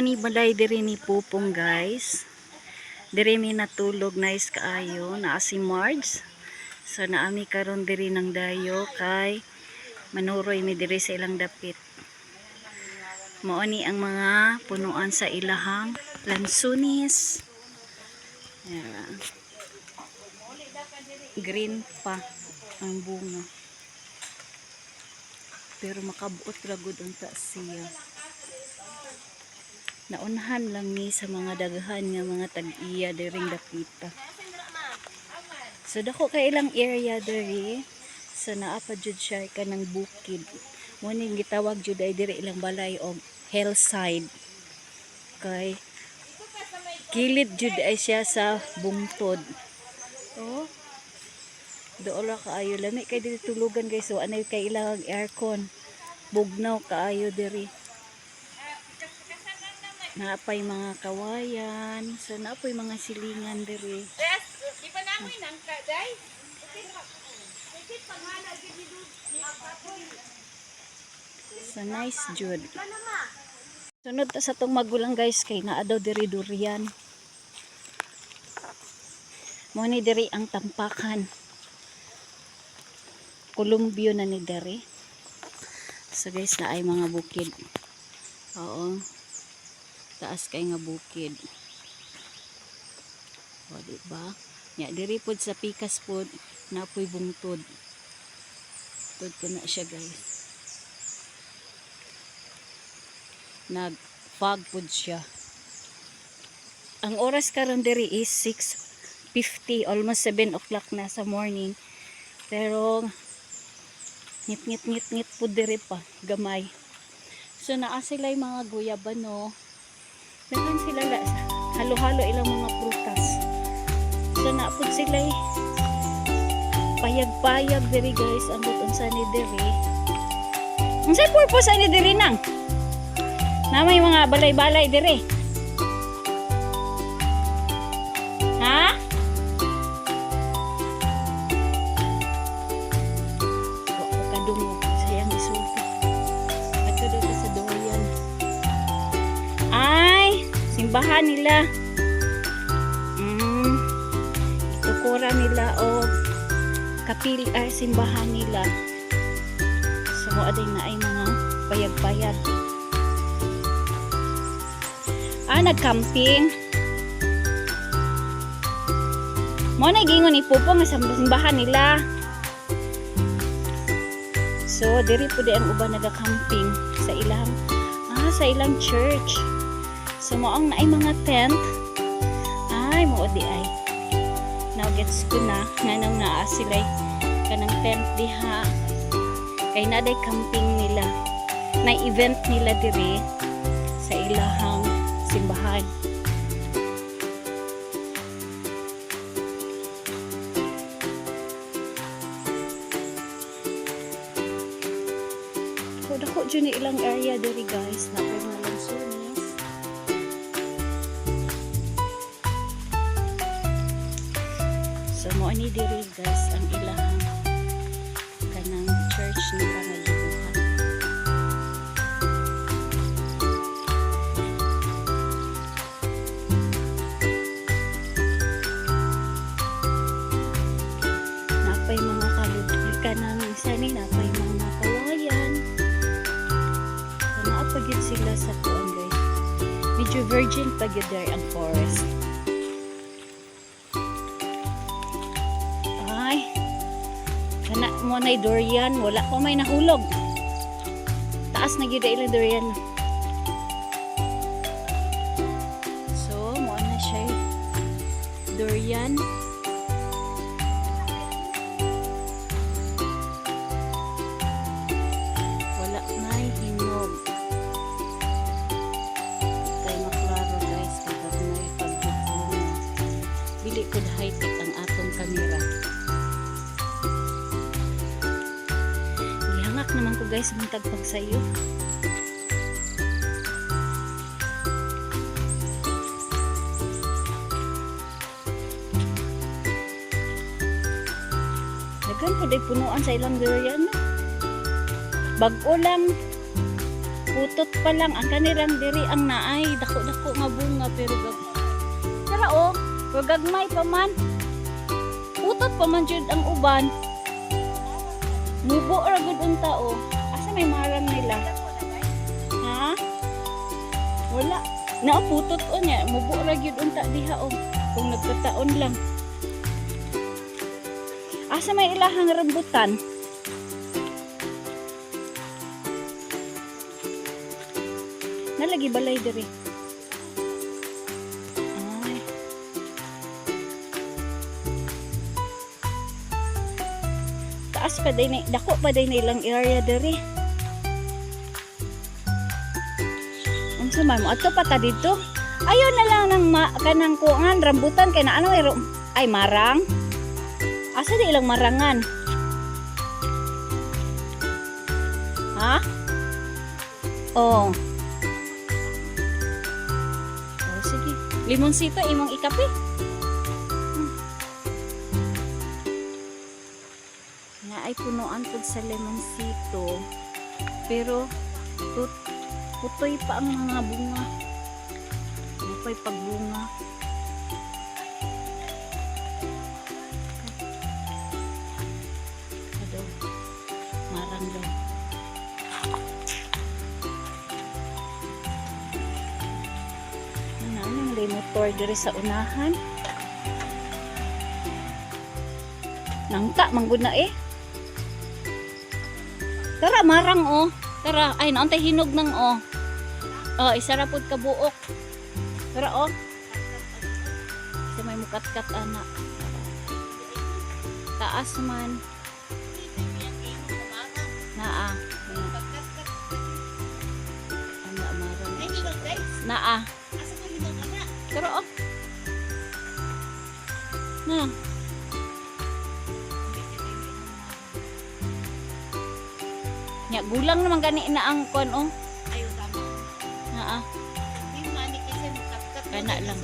balay diri ni Pupong guys. Diri mi natulog nice kaayo naa si Marge. So naami karon diri ng dayo kay manuroy mi diri sa ilang dapit. Mao ni ang mga punuan sa ilahang lansunis. Ayan. Green pa ang bunga. Pero makabuot ragod unta siya. Naunahan lang ni sa mga daghan nga mga tag-iya diring dapita. So dako kay ilang area diri. So naa pa jud siya ka ng bukid. Mo ning gitawag jud ay diri ilang balay og hillside. Kay kilid jud ay siya sa bungtod. Oh. Doon ra kaayo lami kay diri tulugan guys. So anay kay ilang aircon. Bugnaw kaayo diri. Naapay mga kawayan. So naapay mga silingan diri. Yes, di pa namin ang kaday. So nice jud. Sunod ta sa tong magulang guys kay naa daw diri durian. Mo ni diri ang tampakan. Columbio na ni diri. So guys na ay mga bukid. Oo. Taas kay nga bukid. O di ba? Diri pod sa pikas pod napoy bungtod.Tud ko na siya guys. nag fog pod siya ang oras karon diri is 6.50 almost 7 o'clock na sa morning pero ngit ngit ngit ngit po diri pa gamay so naa sila yung mga guyabano meron sila la, halo halo ilang mga prutas. So naa po sila eh, payag payag diri guys ang butong sa ni diri. Sa purpose ani diri nang. Na may mga balay-balay dire. Simbahan nila. Mm. Itukura nila o kapil ay simbahan nila. So, na ay mga payag-payag. Ah, nag-camping. Mo na gingon ni Pupo nga sa simbahan nila. So, diri po di ang uban naga-camping sa ilang ah, sa ilang church. So, mo ang naay mga tent. Ay, mo di ay. Now gets ko na nga nang naa sila kanang tent diha. Kay na day camping nila. Na event nila diri sa ilahang simbahan. Dako dyan ilang area diri guys na pero diri guys ang ilang kanang church ni Pangaluhan. napay mga kalubli ka ng isa ni napay mga kawayan. So naapagid sila sa kuan guys medyo virgin there ang forest kana mo na durian wala pa may nahulog. Taas na gid ilang durian. So mo na siya. Durian gihangak naman ko guys buntag pagsayo Daghan po day punuan sa ilang durian. no? Bag-o lang. putot pa lang ang kanirang diri ang naay dako-dako nga bunga pero gag Tara oh, pero gagmay pa man. Putot pa man jud ang uban. Mubo ra gud unta oh. Marang nila? Ha? Wala. Naaputot o niya. Mubo ra gyud unta diha o. Kung nagkataon lang. Asa may ilahang rambutan? Nalagi balay diri. Taas pa na, dako pa day na ilang area diri. Unsa man mo ato pa ta dito? Ayaw na lang ng ma, kanang kuangan rambutan kay na ano ay, ay marang. Asa di ilang marangan? Ha? Oh. Oh, sige. Limonsito imong ikape. Hmm. Na ay punuan pud sa limonsito. Pero tut putoy pa ang mga bunga. Mapay pagbunga. Ado. Marang daw. Ano ang may motor diri sa unahan? Nangka manggod eh. Tara marang oh. Tara ay naantay hinog ng oh. Oh, isa ra pud ka buok. Tara oh. Sa may mukat-kat ana. Taas man. Naa. Ana marang. Naa. Pero oh. Na. Nya gulang naman gani na ang kon oh. Kana lang.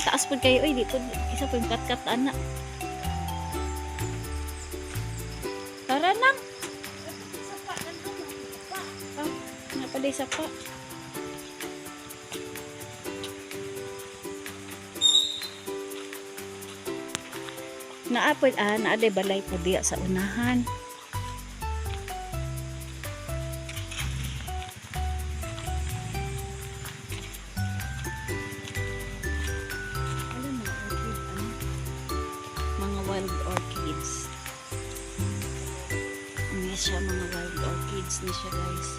Taas pud kayo oy dito isa pa yung kat-kat ana. Tara nang. Ah, nga pala isa pa. Naapod ah, naaday balay po diya sa unahan. Siya, mga wild orchids ni siya guys.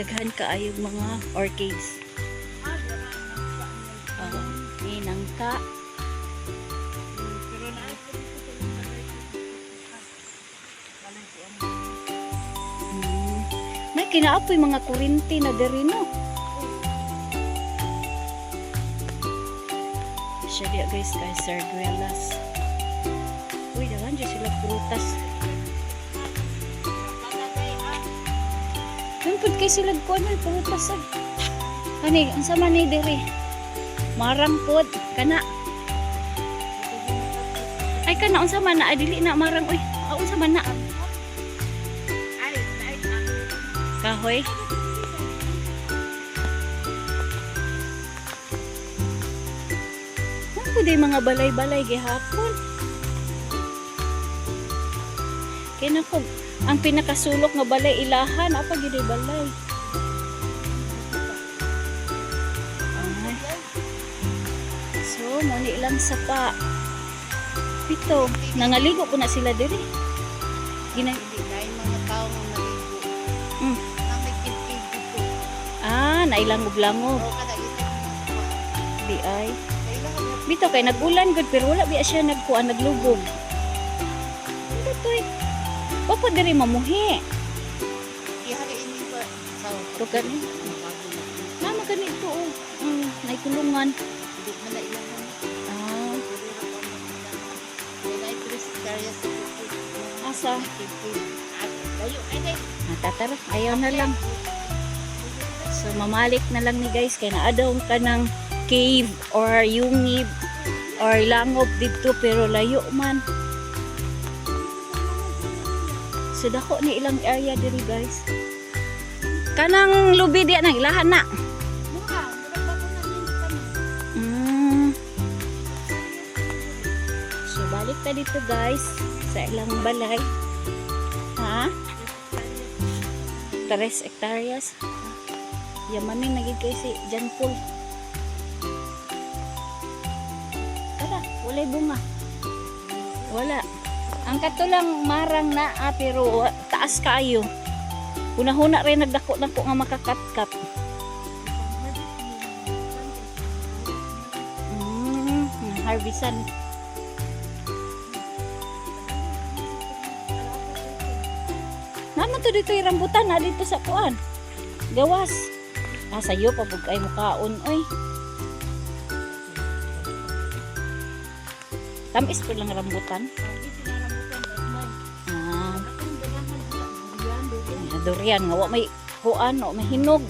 Daghan kaayog mga orchids. Oh, ni nangka. Hmm. May kinaapoy mga kurinti na diri no. Siya guys kay Sarguelas. Uy, prutas. Nungkod kay sila ko ano prutas ay. Kani, ang sama ni diri. Marang kana. Ay kana unsa man na adili na marang uy. Ah, unsa man na kahoy. Ano di mga balay-balay gihapon? Po, ang pinakasulok nga balay ilahan, apa ay balay. Ay. So, muni lang sa pa. Pito, nangaligo ko na sila diri. Ginang Mm. Ah, nailangog-langog. Di ay. Bito kay nagulan gud pero wala biya siya nagkuan naglugog. Ano eh? Opo diri mamuhi. To kani. Mama kani to oh. Mm, naikulungan. Ah, asa? Natatara, ayaw na lang. So mamalik na lang ni guys kay naadaw ka ng cave or yungib or langob dito pero layo man. So dako ni ilang area diri guys. Kanang lubi diya nang ilahan na. Mm. So balik ta dito guys sa ilang balay. Ha? Tres hectares. Yamanin nagig kay si Jan Paul. Tara, walay bunga. Wala. Ang katulang marang na ah, pero wa- taas kaayo. Una-huna rin nagdako na ko nga makakatkat. Mm, harvestan. Naman to dito yung rambutan na dito sa kuan. Gawas. Ah, sa'yo pa pag ay mukaon. Oy. Tamis ko lang rambutan. Durian nga wa may kuan, wa may hinog.